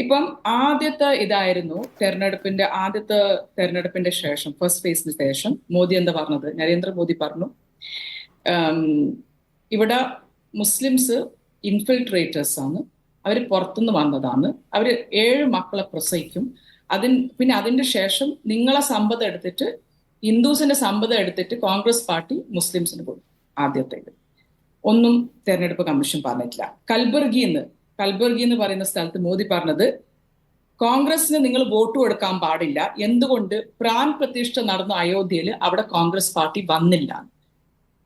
ഇപ്പം ആദ്യത്തെ ഇതായിരുന്നു തെരഞ്ഞെടുപ്പിന്റെ ആദ്യത്തെ തെരഞ്ഞെടുപ്പിന്റെ ശേഷം ഫസ്റ്റ് ഫേസിന് ശേഷം മോദി എന്താ പറഞ്ഞത്? നരേന്ദ്രമോദി പറഞ്ഞു ഇവിടെ മുസ്ലിംസ് ഇൻഫിൽട്രേറ്റേഴ്സ് ആണ്. അവർ പുറത്തുനിന്ന് വന്നതാണ്. അവർ ഏഴ് മക്കളെ പ്രസവിക്കും. അതിൻ പിന്നെ അതിന്റെ ശേഷം നിങ്ങളെ സമ്പത്ത് എടുത്തിട്ട് ഹിന്ദുസിന്റെ സമ്പത്ത് എടുത്തിട്ട് കോൺഗ്രസ് പാർട്ടി മുസ്ലിംസിന് കൊടുക്കും ആദ്യത്തേത്. ഒന്നും തെരഞ്ഞെടുപ്പ് കമ്മീഷൻ പറഞ്ഞിട്ടില്ല. കൽബർഗി എന്ന് കൽബർഗി എന്ന് പറയുന്ന സ്ഥലത്ത് മോദി പറഞ്ഞത് കോൺഗ്രസിന് നിങ്ങൾ വോട്ട് കൊടുക്കാൻ പാടില്ല. എന്തുകൊണ്ട് പ്രാൻ പ്രതിഷ്ഠ നടന്ന അയോധ്യയിൽ അവിടെ കോൺഗ്രസ് പാർട്ടി വന്നില്ല?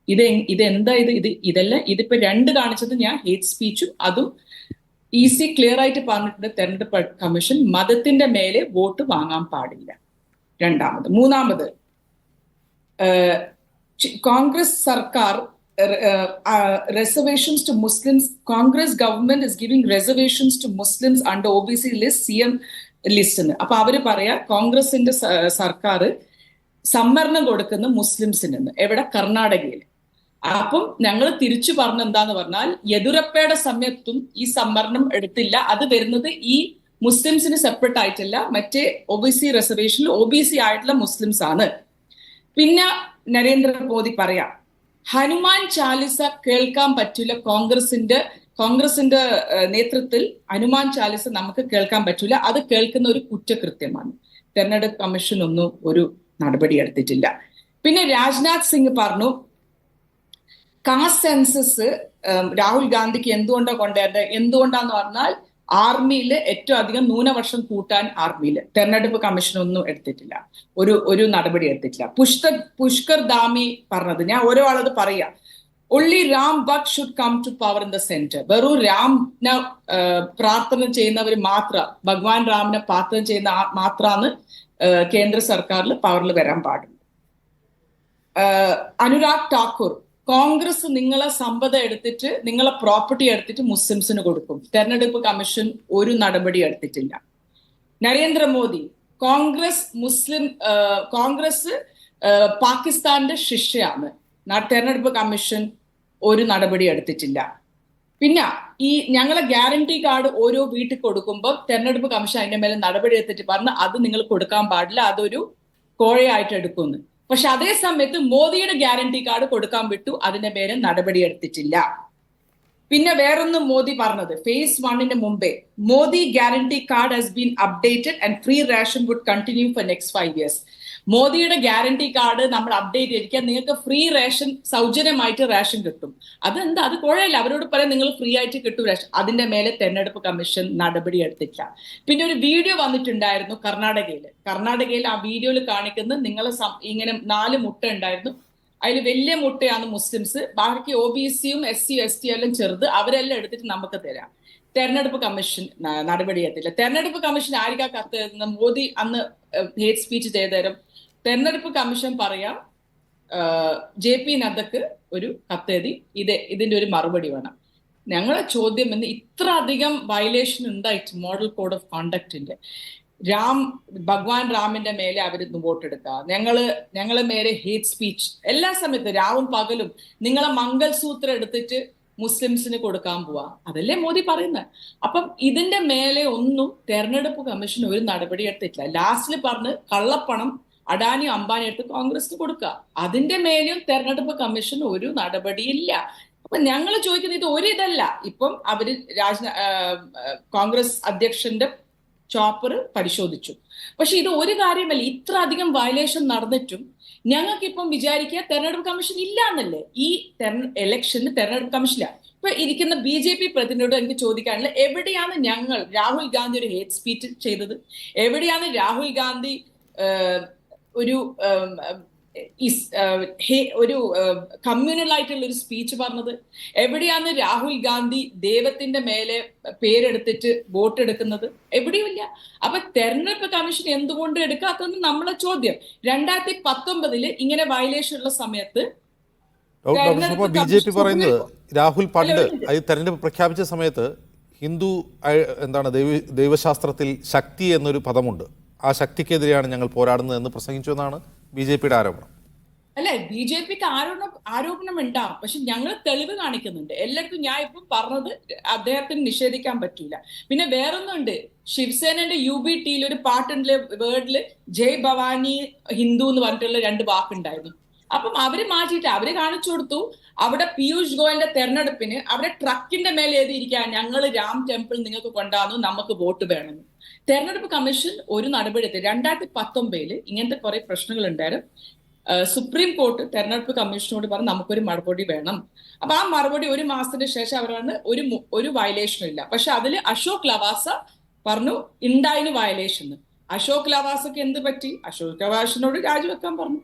ഇത് ഇതെന്താ ഇത് ഇത്? ഇതെല്ലാം ഇതിപ്പോ രണ്ട് കാണിച്ചത് ഞാൻ ഹേറ്റ് സ്പീച്ചും അതും ഈസി ക്ലിയർ ആയിട്ട് പറഞ്ഞിട്ടുണ്ട് തെരഞ്ഞെടുപ്പ് കമ്മീഷൻ. മതത്തിന്റെ മേലെ വോട്ട് വാങ്ങാൻ പാടില്ല. രണ്ടാമത്. മൂന്നാമത് കോൺഗ്രസ് സർക്കാർ to Muslims Congress government is giving reservations to Muslims under O B C list C M ലിസ്റ്റിന് അപ്പൊ അവർ പറയാ കോൺഗ്രസിന്റെ സർക്കാർ സംവരണം കൊടുക്കുന്ന മുസ്ലിംസിന് എവിടെ? കർണാടകയിൽ. അപ്പം ഞങ്ങൾ തിരിച്ചു പറഞ്ഞ എന്താന്ന് പറഞ്ഞാൽ യദുരപ്പയുടെ സമയത്തും ഈ സംവരണം എടുത്തില്ല. അത് വരുന്നത് ഈ മുസ്ലിംസിന് സെപ്പറേറ്റ് ആയിട്ടില്ല മറ്റേ ഒ ബി സി റിസർവേഷനിൽ ഒ ബി സി ആയിട്ടുള്ള മുസ്ലിംസ് ആണ് പിന്നെ നരേന്ദ്രമോദി പറയാം ഹനുമാൻ ചാലിസ കേൾക്കാൻ പറ്റില്ല കോൺഗ്രസിന്റെ കോൺഗ്രസിന്റെ നേതൃത്വത്തിൽ ഹനുമാൻ ചാലിസ നമുക്ക് കേൾക്കാൻ പറ്റില്ല അത് കേൾക്കുന്ന ഒരു കുറ്റകൃത്യമാണ്. തെരഞ്ഞെടുപ്പ് കമ്മീഷൻ ഒന്നും ഒരു നടപടി എടുത്തിട്ടില്ല. പിന്നെ രാജ്നാഥ് സിംഗ് പറഞ്ഞു കാസ്റ്റ് സെൻസസ് രാഹുൽ ഗാന്ധിക്ക് എന്തുകൊണ്ടാണ് കൊണ്ടുവരേണ്ടത്? എന്തുകൊണ്ടാന്ന് പറഞ്ഞാൽ ആർമിയിൽ ഏറ്റവും അധികം ന്യൂനപക്ഷം കൂട്ടാൻ ആർമിയിൽ തെരഞ്ഞെടുപ്പ് കമ്മീഷൻ ഒന്നും എടുത്തിട്ടില്ല. ഒരു ഒരു നടപടി എടുത്തിട്ടില്ല. പുഷ്കർ പുഷ്കർ ദാമി പറഞ്ഞത് ഞാൻ ഓരോ ആളത് പറയാം. Only Ram Bhakt should come to power in the centre വെറും രാമിനെ പ്രാർത്ഥന ചെയ്യുന്നവർ മാത്രം ഭഗവാൻ രാമിനെ പ്രാർത്ഥന ചെയ്യുന്ന മാത്രാന്ന് കേന്ദ്ര സർക്കാരിൽ പവറിൽ വരാൻ പാടുള്ളൂ. അനുരാഗ് ഠാക്കൂർ കോൺഗ്രസ് നിങ്ങളെ സമ്പത എടുത്തിട്ട് നിങ്ങളെ പ്രോപ്പർട്ടി എടുത്തിട്ട് മുസ്ലിംസിന് കൊടുക്കും. തെരഞ്ഞെടുപ്പ് കമ്മീഷൻ ഒരു നടപടി എടുത്തിട്ടില്ല. നരേന്ദ്രമോദി കോൺഗ്രസ് മുസ്ലിം കോൺഗ്രസ് പാകിസ്ഥാന്റെ ശിഷ്യയാണ് തെരഞ്ഞെടുപ്പ് കമ്മീഷൻ ഒരു നടപടി എടുത്തിട്ടില്ല. പിന്നെ ഈ ഞങ്ങളെ ഗ്യാരണ്ടി കാർഡ് ഓരോ വീട്ടിൽ കൊടുക്കുമ്പോൾ തെരഞ്ഞെടുപ്പ് കമ്മീഷൻ അതിന്റെ മേലെ നടപടി എടുത്തിട്ട് പറഞ്ഞ് അത് നിങ്ങൾ കൊടുക്കാൻ പാടില്ല അതൊരു കോഴയായിട്ട് എടുക്കുന്നു പക്ഷെ അതേ സമയത്ത് മോദിയുടെ ഗ്യാരണ്ടി കാർഡ് കൊടുക്കാൻ വിട്ടു. അതിന്റെ പേര് നടപടി എടുത്തിട്ടില്ല. പിന്നെ വേറൊന്നും മോദി പറഞ്ഞത്. ഫേസ് വണ്ണിന് മുമ്പേ Modi guarantee card has been updated and free ration would continue for next five years മോദിയുടെ ഗ്യാരണ്ടി കാർഡ് നമ്മൾ അപ്ഡേറ്റ് ചെയ്തിരിക്കാൻ നിങ്ങൾക്ക് ഫ്രീ റേഷൻ സൗജന്യമായിട്ട് റേഷൻ കിട്ടും. അതെന്താ? അത് കുഴയില്ല. അവരോട് പറയാം നിങ്ങൾ ഫ്രീ ആയിട്ട് കിട്ടും റേഷൻ. അതിന്റെ മേലെ തെരഞ്ഞെടുപ്പ് കമ്മീഷൻ നടപടി എടുത്തില്ല പിന്നെ ഒരു വീഡിയോ വന്നിട്ടുണ്ടായിരുന്നു കർണാടകയിൽ കർണാടകയിൽ ആ വീഡിയോയിൽ കാണിക്കുന്നത് നിങ്ങൾ ഇങ്ങനെ നാല് മുട്ട ഉണ്ടായിരുന്നു. അതിൽ വലിയ മുട്ടയാണ് മുസ്ലിംസ്. ബാക്കി ഒ ബി സിയും എസ് സി എസ് ടി എല്ലാം ചെറുത്. അവരെല്ലാം എടുത്തിട്ട് നമുക്ക് തരാം. തെരഞ്ഞെടുപ്പ് കമ്മീഷൻ നടപടിയെത്തില്ല തെരഞ്ഞെടുപ്പ് കമ്മീഷൻ ആരിക്കാ കത്ത് മോദി അന്ന് ഹേറ്റ് സ്പീച്ച് ചെയ്തേരം തെരഞ്ഞെടുപ്പ് കമ്മീഷൻ പറയാം ജെ പി നദ്ദക്ക് ഒരു കത്തെഴുതി ഇത് ഇതിന്റെ ഒരു മറുപടി വേണം. ഞങ്ങളെ ചോദ്യം എന്ന് ഇത്ര അധികം വയലേഷൻ ഉണ്ടായിട്ട് മോഡൽ കോഡ് ഓഫ് കോണ്ടക്റ്റിന്റെ രാം ഭഗവാൻ രാമിന്റെ മേലെ അവർ വോട്ടെടുക്കുക ഞങ്ങൾ ഞങ്ങളെ മേലെ ഹേറ്റ് സ്പീച്ച് എല്ലാ സമയത്തും രാവും പകലും നിങ്ങളെ മംഗൾസൂത്രം എടുത്തിട്ട് മുസ്ലിംസിന് കൊടുക്കാൻ പോവാ. അതല്ലേ മോദി പറയുന്നത് അപ്പം ഇതിന്റെ മേലെ ഒന്നും തെരഞ്ഞെടുപ്പ് കമ്മീഷൻ ഒരു നടപടി എടുത്തിട്ടില്ല. ലാസ്റ്റിൽ പറഞ്ഞ് കള്ളപ്പണം അഡാനി അംബാനി എടുത്ത് കോൺഗ്രസിന് കൊടുക്കുക. അതിന്റെ മേലും തെരഞ്ഞെടുപ്പ് കമ്മീഷൻ ഒരു നടപടിയില്ല. അപ്പൊ ഞങ്ങൾ ചോദിക്കുന്നത് ഇത് ഒരു ഇതല്ല. ഇപ്പം അവർ രാജ കോൺഗ്രസ് അധ്യക്ഷന്റെ ചോപ്പർ പരിശോധിച്ചു. പക്ഷെ ഇത് ഒരു കാര്യമല്ല. ഇത്ര അധികം വയലേഷൻ നടന്നിട്ടും ഞങ്ങൾക്കിപ്പം വിചാരിക്കുക തെരഞ്ഞെടുപ്പ് കമ്മീഷൻ ഇല്ല എന്നല്ലേ ഈ ഇലക്ഷന് തെരഞ്ഞെടുപ്പ് കമ്മീഷനില്ല. ഇപ്പൊ ഇരിക്കുന്ന ബി ജെ പി പ്രതിനിധിയോട് എനിക്ക് ചോദിക്കാനുള്ള എവിടെയാണ് ഞങ്ങൾ രാഹുൽ ഗാന്ധി ഒരു ഹേറ്റ് സ്പീച്ച് ചെയ്തത്? എവിടെയാണ് രാഹുൽ ഗാന്ധി ഒരു ഒരു കമ്മ്യൂണൽ ആയിട്ടുള്ള ഒരു സ്പീച്ച് പറഞ്ഞത്. എവിടെയാണ് രാഹുൽ ഗാന്ധി ദൈവത്തിന്റെ മേലെ പേരെടുത്തിട്ട് വോട്ട് എടുക്കുന്നത്? എവിടെയുമില്ല അപ്പൊ തെരഞ്ഞെടുപ്പ് കമ്മീഷൻ എന്തുകൊണ്ട് എടുക്കാത്തതെന്ന് നമ്മളെ ചോദ്യം. രണ്ടായിരത്തി പത്തൊമ്പതിൽ ഇങ്ങനെ വയലേഷൻ ഉള്ള സമയത്ത് ബി ജെ പി പറയുന്നത് രാഹുൽ പണ്ട് അത് തെരഞ്ഞെടുപ്പ് പ്രഖ്യാപിച്ച സമയത്ത് ഹിന്ദു എന്താണ് ദൈവ ദൈവശാസ്ത്രത്തിൽ ശക്തി എന്നൊരു പദമുണ്ട്. ആ ശക്തിക്കെതിരെയാണ് ഞങ്ങൾ പോരാടുന്നത് എന്ന് പ്രസംഗിച്ചു എന്നാണ് ബി ജെ പിയുടെ ആരോപണം. അല്ലെ ബി ജെ പിക്ക് ആരോപണം ആരോപണം ഉണ്ടാവും പക്ഷെ ഞങ്ങൾ തെളിവ് കാണിക്കുന്നുണ്ട്. എല്ലാവർക്കും ഞാൻ ഇപ്പം പറഞ്ഞത് അദ്ദേഹത്തിന് നിഷേധിക്കാൻ പറ്റൂല. പിന്നെ വേറൊന്നുണ്ട്. ശിവസേനയുടെ യു ബി ടിയിൽ ഒരു പാട്ടുണ്ട് വേർഡിൽ ജയ് ഭവാനി ഹിന്ദു എന്ന് പറഞ്ഞിട്ടുള്ള രണ്ട് വാക്കുണ്ടായിരുന്നു. അപ്പം അവർ മാറ്റിയിട്ട് അവർ കാണിച്ചു കൊടുത്തു. അവിടെ പീയൂഷ് ഗോയലിന്റെ തെരഞ്ഞെടുപ്പിന് അവിടെ ട്രക്കിന്റെ മേലെ എഴുതിയിരിക്കാൻ ഞങ്ങൾ രാം ടെമ്പിൾ നിങ്ങൾക്ക് കൊണ്ടാന്നു നമുക്ക് വോട്ട് വേണം തെരഞ്ഞെടുപ്പ് കമ്മീഷൻ ഒരു നടപടി എടുത്തു രണ്ടായിരത്തി പത്തൊമ്പതിൽ ഇങ്ങനത്തെ കുറെ പ്രശ്നങ്ങൾ ഉണ്ടായിരുന്നു. സുപ്രീം കോർട്ട് തെരഞ്ഞെടുപ്പ് കമ്മീഷനോട് പറഞ്ഞു നമുക്കൊരു മറുപടി വേണം. അപ്പൊ ആ മറുപടി ഒരു മാസത്തിന് ശേഷം അവരാണ് ഒരു ഒരു വയലേഷനും ഇല്ല. പക്ഷെ അതിൽ അശോക് ലവാസ പറഞ്ഞു ഉണ്ടായിന് വയലേഷൻ അശോക് ലവാസക്ക് എന്ത് പറ്റി? അശോക് ലവാസിനോട് രാജിവെക്കാൻ പറഞ്ഞു.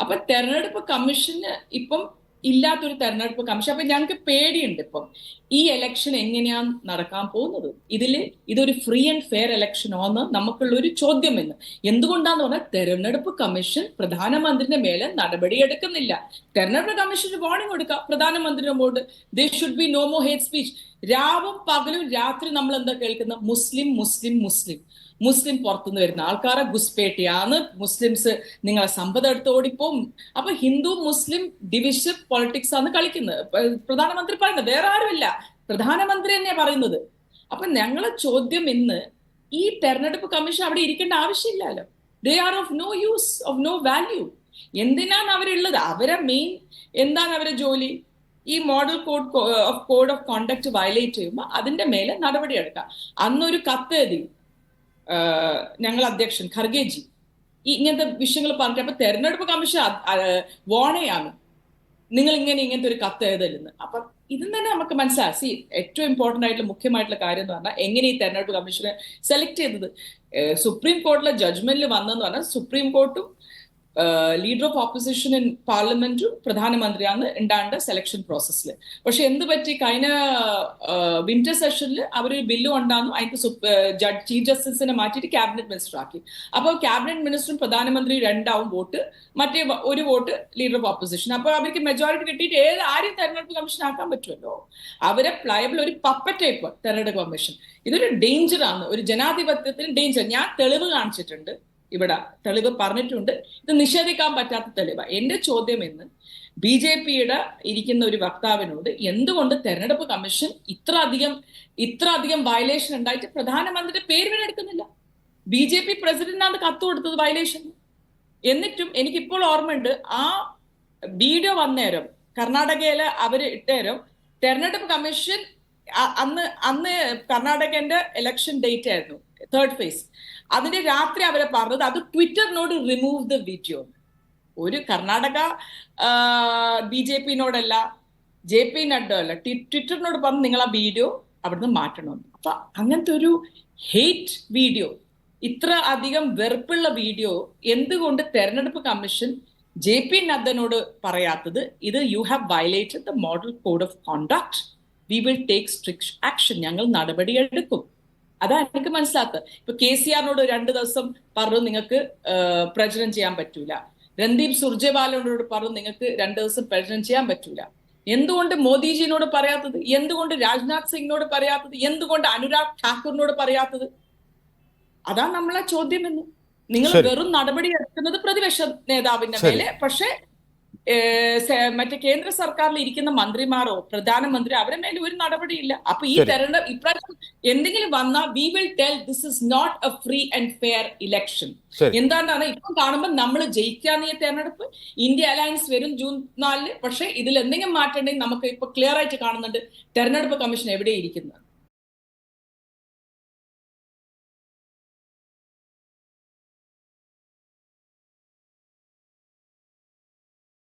അപ്പൊ തെരഞ്ഞെടുപ്പ് കമ്മീഷന് ഇപ്പം ഇല്ലാത്തൊരു തെരഞ്ഞെടുപ്പ് കമ്മീഷൻ. അപ്പൊ ഞങ്ങൾക്ക് പേടിയുണ്ട് ഇപ്പം. ഈ എലക്ഷൻ എങ്ങനെയാണ് നടക്കാൻ പോകുന്നത്? ഇതിൽ ഇതൊരു ഫ്രീ ആൻഡ് ഫെയർ എലക്ഷനോ എന്ന് നമുക്കുള്ള ഒരു ചോദ്യം എന്ന് എന്തുകൊണ്ടാന്ന് പറഞ്ഞാൽ തെരഞ്ഞെടുപ്പ് കമ്മീഷൻ പ്രധാനമന്ത്രിന്റെ മേലെ നടപടി എടുക്കുന്നില്ല. തെരഞ്ഞെടുപ്പ് കമ്മീഷന് വാർണിംഗ് കൊടുക്കുക പ്രധാനമന്ത്രിയോട് they should be no more hate speech രാവും പകലും രാത്രി നമ്മൾ എന്താ കേൾക്കുന്നത് മുസ്ലിം മുസ്ലിം മുസ്ലിം. മുസ്ലിം പുറത്തുനിന്ന് വരുന്ന ആൾക്കാരെ ഗുസ്പേട്ടിയാണ് മുസ്ലിംസ് നിങ്ങളെ സമ്പത്ത് എടുത്ത് ഓടിപ്പോവും. അപ്പൊ ഹിന്ദു മുസ്ലിം ഡിവിഷൻ പൊളിറ്റിക്സ് ആണ് കളിക്കുന്നത്. പ്രധാനമന്ത്രി പറയുന്നത് വേറെ ആരുമില്ല. പ്രധാനമന്ത്രി തന്നെയാ പറയുന്നത്. അപ്പൊ ഞങ്ങളെ ചോദ്യം ഇന്ന് ഈ തെരഞ്ഞെടുപ്പ് കമ്മീഷൻ അവിടെ ഇരിക്കേണ്ട ആവശ്യമില്ലല്ലോ. They are of no use of no value എന്തിനാണ് അവരുള്ളത്? അവരെ മെയിൻ എന്താണ് അവരെ ജോലി? ഈ model code of code of conduct violate ചെയ്യുമ്പോൾ അതിന്റെ മേലെ നടപടി എടുക്കാം. അന്നൊരു കത്ത് എഴുതി ഞങ്ങൾ അധ്യക്ഷൻ ഖർഗേജി ഈ ഇങ്ങനത്തെ വിഷയങ്ങൾ പറഞ്ഞിട്ട് അപ്പൊ തെരഞ്ഞെടുപ്പ് കമ്മീഷൻ വോണയാണ് നിങ്ങൾ ഇങ്ങനെ ഇങ്ങനത്തെ ഒരു കത്ത് എഴുതലെന്ന് അപ്പൊ ഇതും തന്നെ നമുക്ക് മനസ്സിലായി. സി ഏറ്റവും ഇമ്പോർട്ടന്റ് ആയിട്ടുള്ള മുഖ്യമായിട്ടുള്ള കാര്യം എന്ന് പറഞ്ഞാൽ എങ്ങനെ ഈ തെരഞ്ഞെടുപ്പ് കമ്മീഷനെ സെലക്ട് ചെയ്തത്? സുപ്രീം കോർട്ടിലെ ജഡ്ജ്മെന്റിൽ വന്നെന്ന് പറഞ്ഞാൽ സുപ്രീം കോർട്ടും ലീഡർ ഓഫ് ഓപ്പോസിഷൻ ഇൻ പാർലമെന്റും പ്രധാനമന്ത്രിയാണ് ഉണ്ടാണ്ട് സെലക്ഷൻ പ്രോസസ്സിൽ പക്ഷെ എന്ത് പറ്റി? കഴിഞ്ഞ വിന്റർ സെഷനിൽ അവർ ബില്ല് കൊണ്ടാന്നു അതിന് ജഡ്ജ് ചീഫ് ജസ്റ്റിസിനെ മാറ്റിയിട്ട് ക്യാബിനറ്റ് മിനിസ്റ്റർ ആക്കി. അപ്പോൾ ക്യാബിനറ്റ് മിനിസ്റ്ററും പ്രധാനമന്ത്രി രണ്ടാവും വോട്ട് മറ്റേ ഒരു വോട്ട് ലീഡർ ഓഫ് ഓപ്പോസിഷൻ അപ്പോൾ അവർക്ക് മെജോറിറ്റി കിട്ടിയിട്ട് ഏത് ആരും തെരഞ്ഞെടുപ്പ് കമ്മീഷൻ ആക്കാൻ പറ്റുമല്ലോ അവരെ പ്ലയബിൾ ഒരു പപ്പറ്റേപ്പ് തെരഞ്ഞെടുപ്പ് കമ്മീഷൻ ഇതൊരു ഡേഞ്ചർ ആണ്. ഒരു ജനാധിപത്യത്തിന് ഡേഞ്ചർ ഞാൻ തെളിവ് കാണിച്ചിട്ടുണ്ട്. ഇവിടെ തെളിവ് പറഞ്ഞിട്ടുണ്ട്. ഇത് നിഷേധിക്കാൻ പറ്റാത്ത തെളിവ്. എന്റെ ചോദ്യം എന്ന് ബി ജെ പിയുടെ ഇരിക്കുന്ന ഒരു വക്താവിനോട് എന്തുകൊണ്ട് തെരഞ്ഞെടുപ്പ് കമ്മീഷൻ ഇത്ര അധികം ഇത്ര അധികം വയലേഷൻ ഉണ്ടായിട്ട് പ്രധാനമന്ത്രിയുടെ പേര് വരെ എടുക്കുന്നില്ല? ബി ജെ പി പ്രസിഡന്റിനാണ് കത്ത് കൊടുത്തത് വയലേഷൻ എന്നിട്ടും എനിക്കിപ്പോൾ ഓർമ്മയുണ്ട് ആ വീഡിയോ വന്നേരം കർണാടകയിലെ അവർ ഇട്ടേരം തെരഞ്ഞെടുപ്പ് കമ്മീഷൻ അന്ന് അന്ന് കർണാടകന്റെ ഇലക്ഷൻ ഡേറ്റ് ആയിരുന്നു. തേർഡ് ഫേസ് അതിന്റെ രാത്രി അവരെ പറഞ്ഞത് അത് ട്വിറ്ററിനോട് റിമൂവ് ദ വീഡിയോ ഒരു കർണാടക ബി ജെ പിന്നോടല്ല ജെ പി നഡ്ഡ അല്ല ട്വി- ട്വിറ്ററിനോട് പറഞ്ഞ് നിങ്ങൾ ആ വീഡിയോ അവിടുന്ന് മാറ്റണമെന്ന് അപ്പൊ അങ്ങനത്തെ ഒരു ഹെയ്റ്റ് വീഡിയോ ഇത്ര അധികം വെറുപ്പുള്ള വീഡിയോ എന്തുകൊണ്ട് തെരഞ്ഞെടുപ്പ് കമ്മീഷൻ ജെ പി നദ്ദനോട് പറയാത്തത്? ഇത് you have violated the model code of conduct we will take strict action ഞങ്ങൾ നടപടിയെടുക്കും അതാ എനിക്ക് മനസ്സിലാത്തത് ഇപ്പൊ കെ സി ആറിനോട് രണ്ട് ദിവസം പറഞ്ഞു നിങ്ങൾക്ക് പ്രചരണം ചെയ്യാൻ പറ്റൂല. രൺദീപ് സുർജേവാലോട് പറഞ്ഞു നിങ്ങൾക്ക് രണ്ട് ദിവസം പ്രചരണം ചെയ്യാൻ പറ്റൂല. എന്തുകൊണ്ട് മോദിജിനോട് പറയാത്തത്? എന്തുകൊണ്ട് രാജ്നാഥ് സിംഗിനോട് പറയാത്തത്? എന്തുകൊണ്ട് അനുരാഗ് ഠാക്കൂറിനോട് പറയാത്തത്? അതാണ് നമ്മളെ ചോദ്യം എന്ന് നിങ്ങൾ. വെറും നടപടി എടുക്കുന്നത് പ്രതിപക്ഷ നേതാവിന്റെ. മേലെ. പക്ഷെ മറ്റേ കേന്ദ്ര സർക്കാരിൽ ഇരിക്കുന്ന മന്ത്രിമാരോ പ്രധാനമന്ത്രി അവരെ മേലെ ഒരു നടപടിയില്ല. അപ്പൊ ഈ. തെരഞ്ഞെടുപ്പ് ഇപ്രാവശ്യം എന്തെങ്കിലും വന്നാൽ we will tell this is not a free and fair election എന്താണെന്നാണ് എന്താണ് ഇപ്പം കാണുമ്പോൾ നമ്മൾ ജയിക്കാന്ന് ഈ തെരഞ്ഞെടുപ്പ്. ഇന്ത്യ അലയൻസ് വരും ജൂൺ നാലിൽ പക്ഷെ ഇതിൽ എന്തെങ്കിലും മാറ്റണ്ടെങ്കിൽ നമുക്ക് ഇപ്പൊ ക്ലിയർ ആയിട്ട് കാണുന്നുണ്ട് തെരഞ്ഞെടുപ്പ് കമ്മീഷൻ എവിടെ ഇരിക്കുന്നത്.